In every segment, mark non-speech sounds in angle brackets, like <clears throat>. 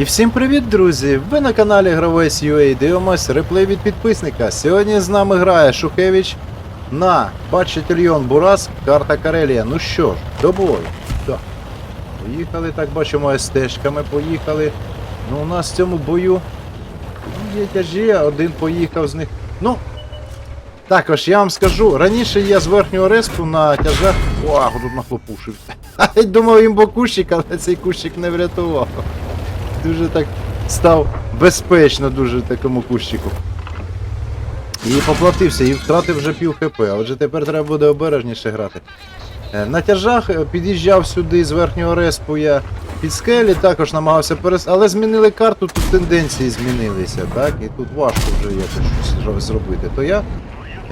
І всім привіт, друзі! Ви на каналі Гравець UA дивимось реплей від підписника. Сьогодні з нами грає Шухевич на Бачительйон Бурас, карта Карелія. Ну що ж, до бою. Так. Поїхали, так бачимо, СТ-шками поїхали. Ну, у нас в цьому бою є тяжі, один поїхав з них. Ну, також я вам скажу, раніше я з верхнього респу на тяжах. О, тут нахлопушився. <laughs> Думав їм бо кущик, але цей кущик не врятував. Дуже так став безпечно дуже такому кущику. І поплатився, і втратив вже пів хп, а отже тепер треба буде обережніше грати. Е, На тяжах е, під'їжджав сюди з верхнього респу я під скелі, також намагався перес... Але змінили карту, тут тенденції змінилися, так? І тут важко вже якось щось зробити. То я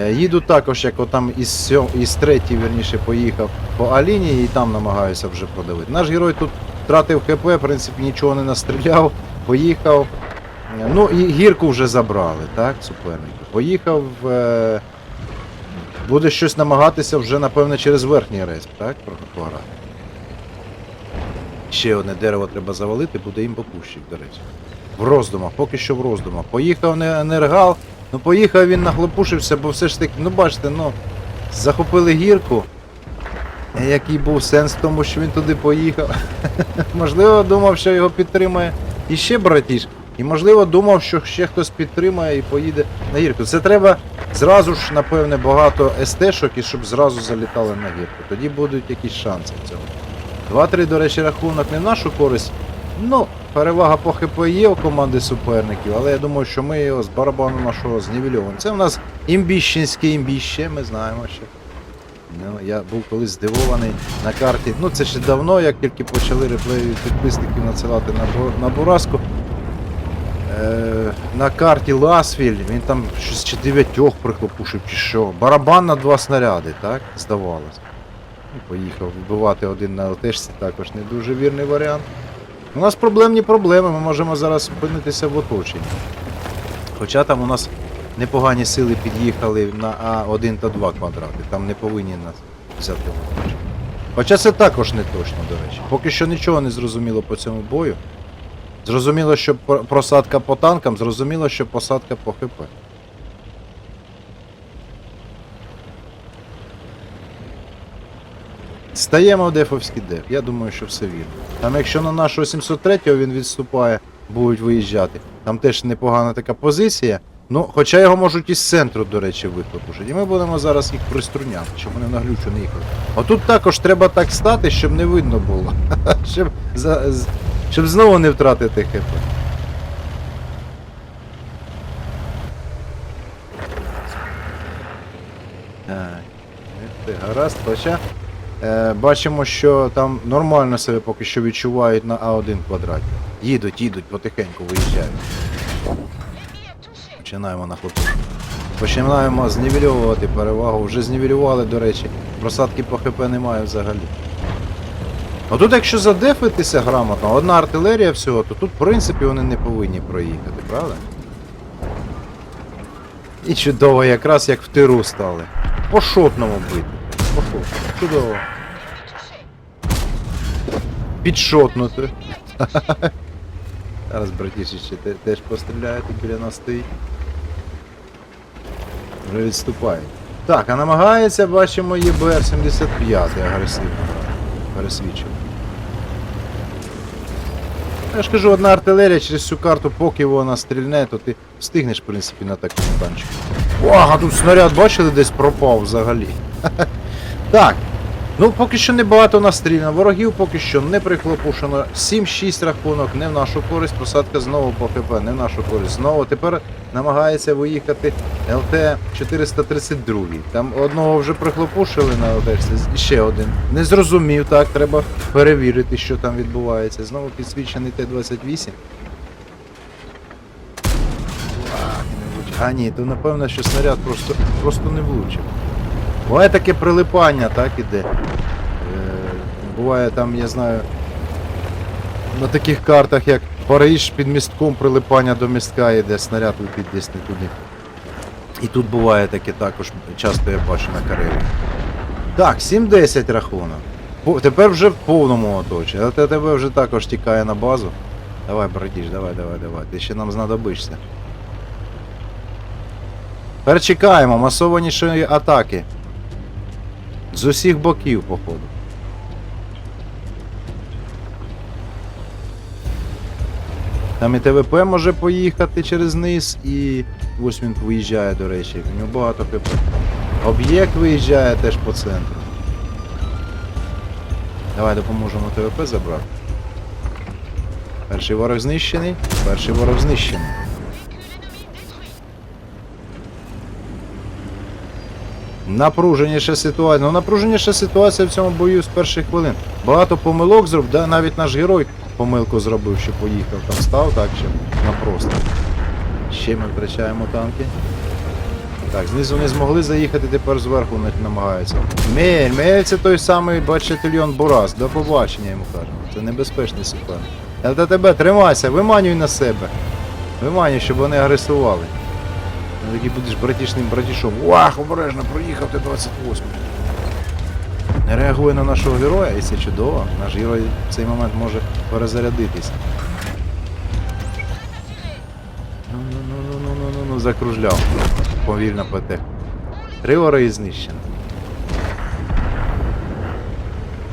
е, їду також, як отам із, сьом... із третій, верніше, поїхав по А-лінії і там намагаюся вже продавити. Наш герой тут втратив ХП, в принципі, нічого не настріляв, поїхав. Ну і гірку вже забрали, так, суперники. Поїхав. Е... Буде щось намагатися вже, напевно, через верхній рейс, так? про- Ще одне дерево треба завалити, буде їм попущик, до речі. В роздумах, поки що в роздумах. Поїхав не енергал, ну поїхав він нахлопушився, бо все ж таки, ну бачите, ну, захопили гірку. Який був сенс в тому, що він туди поїхав. <laughs> можливо, думав, що його підтримає іще братіш. І можливо думав, що ще хтось підтримає і поїде на гірку. Це треба зразу ж, напевне, багато СТ-шок і щоб зразу залітали на гірку. Тоді будуть якісь шанси в цьому. 2-3, до речі, рахунок не в нашу користь. Ну, перевага по ХП є у команди суперників, але я думаю, що ми його з барабану нашого знівельовуємо. Це в нас імбіщенське імбіще, ми знаємо ще. Ну, я був колись здивований на карті. Ну це ще давно, як тільки почали реплеї підписників надсилати на, на Бураску. Е, на карті Ласвіль, він там щось чи дев'ятьох прихлопушив, чи що. Барабан на два снаряди, так? Здавалось. Поїхав вбивати один на ЛТшці, також не дуже вірний варіант. У нас проблемні проблеми, ми можемо зараз опинитися в оточенні. Хоча там у нас непогані сили під'їхали на А1 та 2 квадрати, там не повинні нас взяти. Хоча це також не точно, до речі. Поки що нічого не зрозуміло по цьому бою. Зрозуміло, що просадка по танкам, зрозуміло, що посадка по ХП. Стаємо в дефовський деф. Я думаю, що все вірно. Там якщо на нашого 703-го він відступає, будуть виїжджати, там теж непогана така позиція. Ну, хоча його можуть із центру, до речі, вихлопушити. І ми будемо зараз їх приструняти, щоб вони на глючу не їхали. Отут також треба так стати, щоб не видно було. <laughs> щоб, за, щоб знову не втратити хп. Гаразд, хоча е, бачимо, що там нормально себе поки що відчувають на А1 квадраті. Їдуть, їдуть, потихеньку виїжджають. Починаємо на хлопців. Починаємо знівельовувати перевагу. Вже знівелювали, до речі. Просадки по ХП немає взагалі. А тут якщо задефитися грамотно, одна артилерія всього, то тут в принципі вони не повинні проїхати, правда? І чудово, якраз як в тиру стали. По шотному бити. По шотному. Чудово. Підшотнути. <laughs> Зараз братіші теж постріляє, тут біля нас стоїть. Вже відступає. Так, а намагається, бачимо, ЄБР-75 агресивно. Пересвідчив. Я ж кажу, одна артилерія через всю карту, поки вона стрільне, то ти встигнеш, в принципі, на такому танчику. О, а тут снаряд, бачили, десь пропав взагалі. <laughs> так. Ну, поки що небагато настріляно. Ворогів поки що не прихлопушено. 7-6 рахунок, не в нашу користь. Посадка знову по ХП, не в нашу користь. Знову тепер намагається виїхати ЛТ 432. Там одного вже прихлопушили на ЛТ, ще один. Не зрозумів, так, треба перевірити, що там відбувається. Знову підсвічений Т-28. А. А ні, то напевно, що снаряд просто, просто не влучив. Буває таке прилипання, так іде. Е, буває там, я знаю, на таких картах, як Париж під містком прилипання до містка йде, снаряд летить десь не туди. І тут буває таке також, часто я бачу на Карелі. Так, 7-10 рахунок. Тепер вже в повному оточенні. Але тебе вже також тікає на базу. Давай, братіш, давай, давай, давай. Ти ще нам знадобишся. Тепер чекаємо масованішої атаки. З усіх боків, походу. Там і ТВП може поїхати через низ, і ось він виїжджає, до речі. У нього багато КП. Об'єкт виїжджає теж по центру. Давай допоможемо ТВП забрати. Перший ворог знищений. Перший ворог знищений. Напруженіша ситуація. Ну, напруженіша ситуація в цьому бою з перших хвилин. Багато помилок зробив, да? навіть наш герой помилку зробив, що поїхав там став, так що напросто. Ще ми втрачаємо танки. Так, знизу не змогли заїхати, тепер зверху намагаються. Мель, Мель це той самий бачительйон Бурас. До побачення йому кажемо. Це небезпечний суперник. Тебе тримайся, виманюй на себе. Виманюй, щоб вони агресували. Ну такий будеш братішним братішом. Вах, обережно, проїхав ти 28. Не реагує на нашого героя, і це чудово. Наш герой в цей момент може перезарядитись. Ну, ну, ну, ну, ну, ну, ну, ну, закружляв. Повільно ПТ. Три вороги знищено.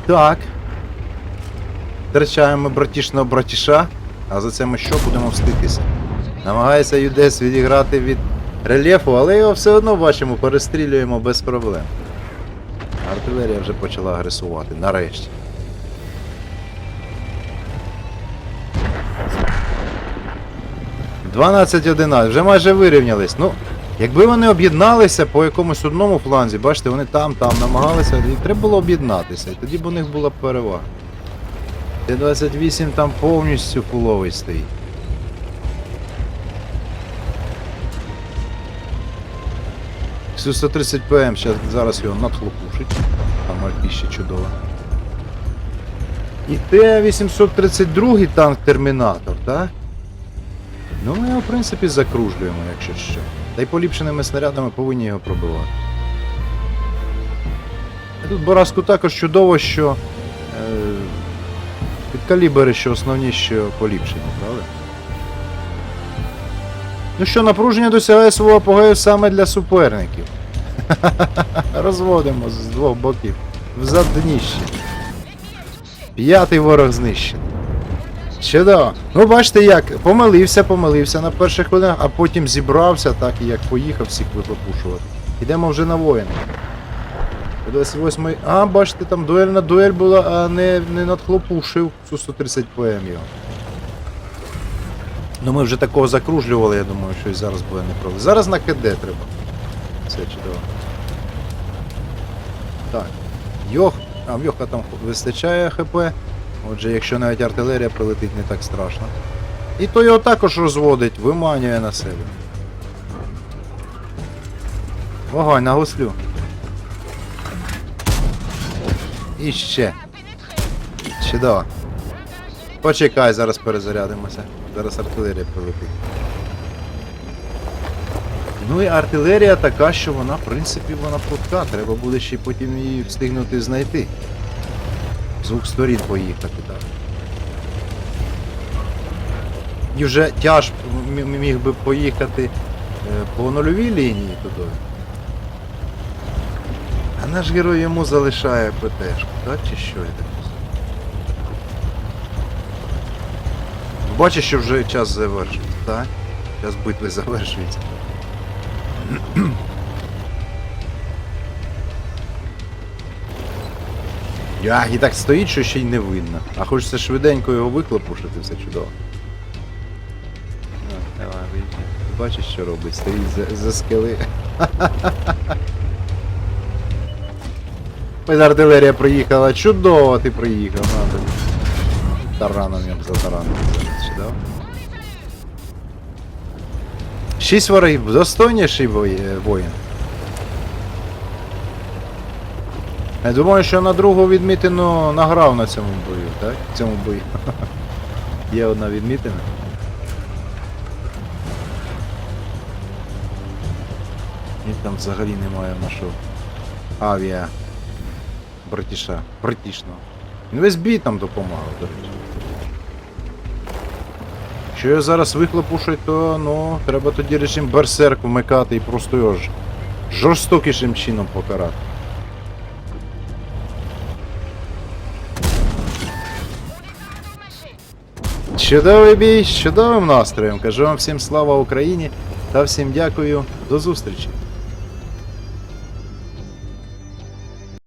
Так. Втрачаємо братішного братіша, а за це ми що будемо вститися? Намагається Юдес відіграти від рельєфу, але його все одно бачимо, перестрілюємо без проблем. Артилерія вже почала агресувати, нарешті. Дванадцять 11 вже майже вирівнялись. Ну, якби вони об'єдналися по якомусь одному фланзі, бачите, вони там, там намагалися, і треба було об'єднатися, і тоді б у них була перевага. Т-28 там повністю фуловий стоїть. Су-130 ПМ, щас, зараз його надхлопушить. Там альпіще чудово. І Т-832 танк Термінатор, так? Ну ми його, в принципі, закружлюємо, якщо що. Та й поліпшеними снарядами повинні його пробивати. А тут Бораску також чудово, що е, підкалібери, що основні, що поліпшені, правда? Ну що, напруження досягає свого апогею саме для суперників. <laughs> Розводимо з двох боків. Взад дніще. П'ятий ворог знищений. Чудово. Ну бачите як, помилився, помилився на перших хвилинах, а потім зібрався, так і як поїхав всіх випушувати. Ідемо вже на воїна. 28 А, бачите, там дуельна дуель була, а не, не надхлопушив су 130 ПМ його. Ну ми вже такого закружлювали, я думаю, що і зараз буде не проблема. Зараз на КД треба. Все чудово. Так. Йох. А в Йоха там вистачає ХП. Отже, якщо навіть артилерія прилетить, не так страшно. І то його також розводить, виманює на себе. Вогонь на гуслю. І ще. Чудово. Почекай, зараз перезарядимося. Зараз артилерія прилетить. Ну і артилерія така, що вона, в принципі, вона прудка. Треба буде ще потім її встигнути знайти. З двох сторін поїхати, так. І вже тяж міг би поїхати е, по нульовій лінії туди. А наш герой йому залишає ПТшку, так? Чи що я так? Бачиш, що вже час завершується, так? Час битви завершується. <clears throat> Я і так стоїть, що ще й не видно. А хочеться швиденько його виклопушити, все чудово. Ну, давай, виїжджай. Бачиш, що робить? Стоїть за, за скели. <laughs> Ось артилерія приїхала. Чудово ти приїхав, на тобі. Тараном я б за тараном чудово. Шість ворогів, достойніший воє- воїн. Я думаю, що на другу відмітину награв на цьому бою, так? В цьому бою. <laughs> Є одна відмітина. І там взагалі немає нашого авіа братіша, братішного. Він весь бій там допомагав, до речі. Якщо його зараз вихлопушать, то ну, треба тоді режим берсерк вмикати і просто його ж жорстокішим чином покарати. Чудовий бій з чудовим настроєм. Кажу вам всім слава Україні та всім дякую. До зустрічі.